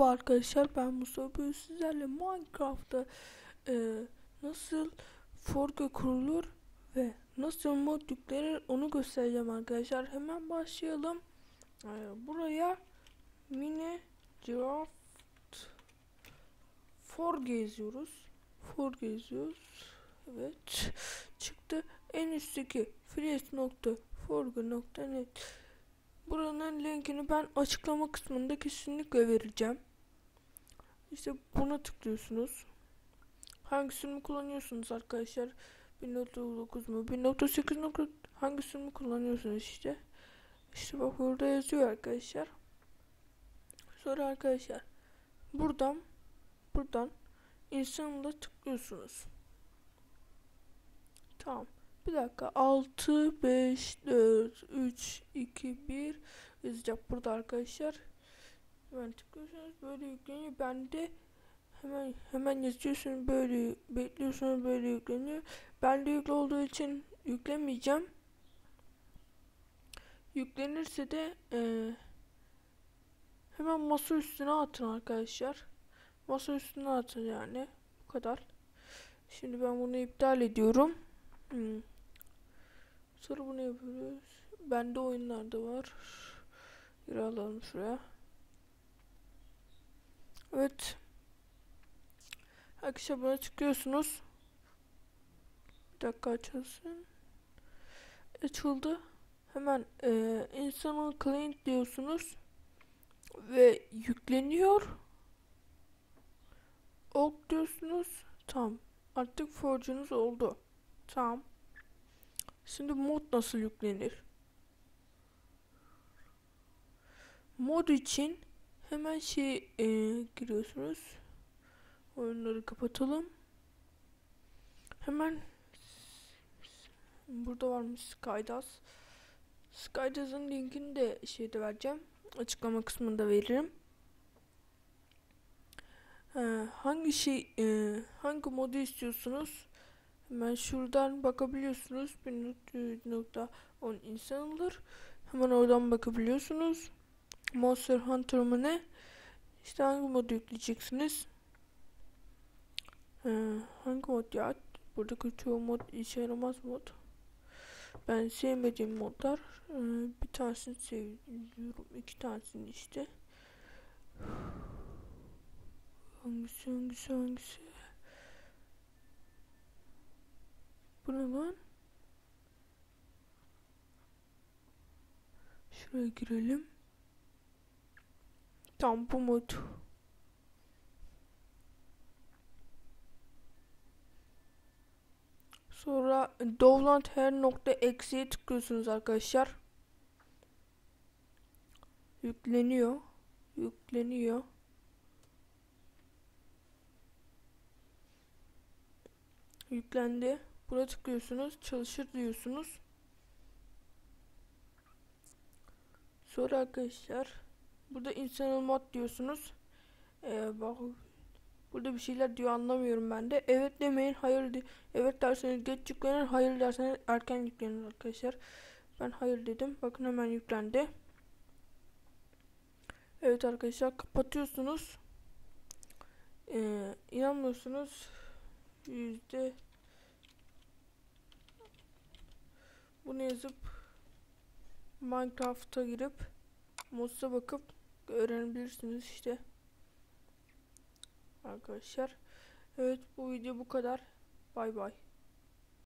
arkadaşlar ben Mustafa bugün sizlerle Minecraft'ta e, nasıl forge kurulur ve nasıl mod yüklenir onu göstereceğim arkadaşlar. Hemen başlayalım. E, buraya mini draft forge yazıyoruz. Forge yazıyoruz. Evet. Çıktı. En üstteki freeze.forge.net Buranın linkini ben açıklama kısmında kesinlikle vereceğim. İşte buna tıklıyorsunuz. Hangisini kullanıyorsunuz arkadaşlar? 1.9 mu? 1.8 nokta hangisini kullanıyorsunuz işte. İşte bak burada yazıyor arkadaşlar. Sonra arkadaşlar buradan buradan insanla tıklıyorsunuz. Tamam. Bir dakika 6 5 4 3 2 1 yazacak burada arkadaşlar. Hemen tıklıyorsunuz böyle yükleniyor. Ben de hemen hemen yazıyorsunuz böyle bekliyorsunuz böyle yükleniyor. Ben de yüklü olduğu için yüklemeyeceğim. Yüklenirse de e, hemen masa üstüne atın arkadaşlar. Masa üstüne atın yani. Bu kadar. Şimdi ben bunu iptal ediyorum. Hmm. Sonra bunu yapıyoruz. Bende oyunlarda var. Geri alalım şuraya. Evet. Arkadaşlar buna çıkıyorsunuz. Bir dakika açılsın. Açıldı. Hemen e, insanın client diyorsunuz. Ve yükleniyor. Ok diyorsunuz. Tamam. Artık forge'unuz oldu. Tamam. Şimdi mod nasıl yüklenir? Mod için hemen şey e, giriyorsunuz. Oyunları kapatalım. Hemen burada varmış Skydas. Skydas'ın linkini de şeyde vereceğim. Açıklama kısmında veririm. Ee, hangi şey e, hangi modu istiyorsunuz? Hemen şuradan bakabiliyorsunuz. 1.10 insan alır. Hemen oradan bakabiliyorsunuz. Monster Hunter mı ne? İşte hangi modu yükleyeceksiniz? Ee, hangi mod ya? Buradaki çoğu mod işe yaramaz mod. Ben sevmediğim modlar. Ee, bir tanesini seviyorum. iki tanesini işte. Hangisi hangisi hangisi? Bu ne lan? Şuraya girelim. Tam bu mod. Sonra Dovland her nokta eksiye tıklıyorsunuz arkadaşlar. Yükleniyor. Yükleniyor. Yüklendi. Buraya tıklıyorsunuz. Çalışır diyorsunuz. Sonra arkadaşlar burada insanal mod diyorsunuz. Ee, bak burada bir şeyler diyor anlamıyorum ben de. Evet demeyin. Hayır de evet derseniz geç yüklenir. Hayır derseniz erken yüklenir arkadaşlar. Ben hayır dedim. Bakın hemen yüklendi. Evet arkadaşlar kapatıyorsunuz. Ee, inanmıyorsunuz. Yüzde Bunu yazıp Minecraft'a girip mod'a bakıp öğrenebilirsiniz işte. Arkadaşlar. Evet bu video bu kadar. Bay bay.